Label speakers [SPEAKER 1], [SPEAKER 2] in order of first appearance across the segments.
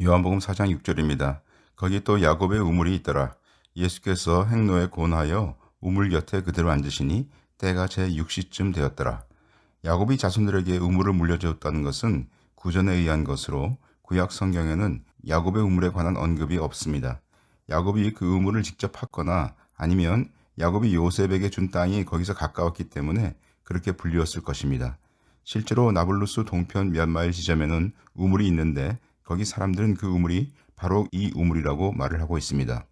[SPEAKER 1] 요한복음 4장 6절입니다. 거기 또 야곱의 우물이 있더라. 예수께서 행로에 고나하여 우물 곁에 그대로 앉으시니 때가 제 6시쯤 되었더라. 야곱이 자손들에게 우물을 물려주었다는 것은 구전에 의한 것으로 구약 성경에는 야곱의 우물에 관한 언급이 없습니다. 야곱이 그 우물을 직접 팠거나 아니면 야곱이 요셉에게 준 땅이 거기서 가까웠기 때문에 그렇게 불리웠을 것입니다. 실제로 나블루스 동편 몇 마일 지점에는 우물이 있는데 거기 사람들은 그 우물이 바로 이 우물이라고 말을 하고 있습니다.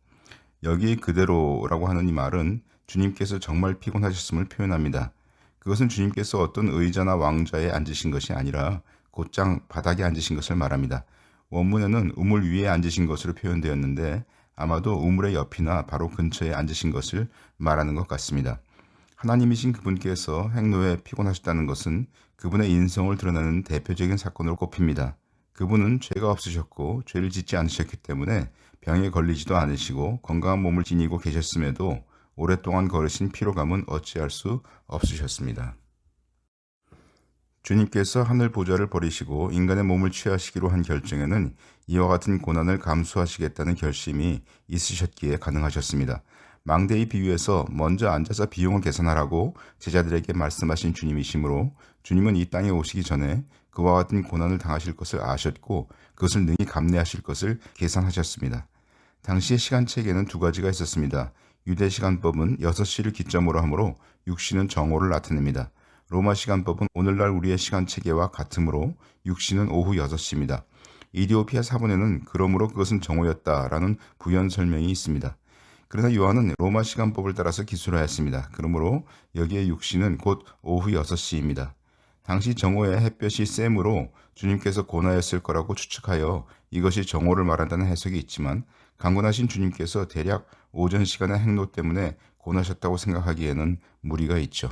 [SPEAKER 1] 여기 그대로라고 하는 이 말은 주님께서 정말 피곤하셨음을 표현합니다. 그것은 주님께서 어떤 의자나 왕좌에 앉으신 것이 아니라 곧장 바닥에 앉으신 것을 말합니다. 원문에는 우물 위에 앉으신 것으로 표현되었는데 아마도 우물의 옆이나 바로 근처에 앉으신 것을 말하는 것 같습니다. 하나님이신 그분께서 행로에 피곤하셨다는 것은 그분의 인성을 드러내는 대표적인 사건으로 꼽힙니다. 그분은 죄가 없으셨고 죄를 짓지 않으셨기 때문에 병에 걸리지도 않으시고 건강한 몸을 지니고 계셨음에도 오랫동안 걸으신 피로감은 어찌할 수 없으셨습니다. 주님께서 하늘 보좌를 버리시고 인간의 몸을 취하시기로 한 결정에는 이와 같은 고난을 감수하시겠다는 결심이 있으셨기에 가능하셨습니다. 망대의 비유에서 먼저 앉아서 비용을 계산하라고 제자들에게 말씀하신 주님이시므로 주님은 이 땅에 오시기 전에 그와 같은 고난을 당하실 것을 아셨고 그것을 능히 감내하실 것을 계산하셨습니다. 당시의 시간책에는 두 가지가 있었습니다. 유대 시간법은 6시를 기점으로 하므로 6시는 정오를 나타냅니다. 로마 시간법은 오늘날 우리의 시간 체계와 같으므로 6시는 오후 6시입니다. 이디오피아 사본에는 그러므로 그것은 정오였다라는 부연 설명이 있습니다. 그러나 요한은 로마 시간법을 따라서 기술하였습니다. 그러므로 여기에 6시는 곧 오후 6시입니다. 당시 정오의 햇볕이 쌤으로 주님께서 고나였을 거라고 추측하여 이것이 정오를 말한다는 해석이 있지만 강권하신 주님께서 대략 오전 시간의 행로 때문에 고나셨다고 생각하기에는 무리가 있죠.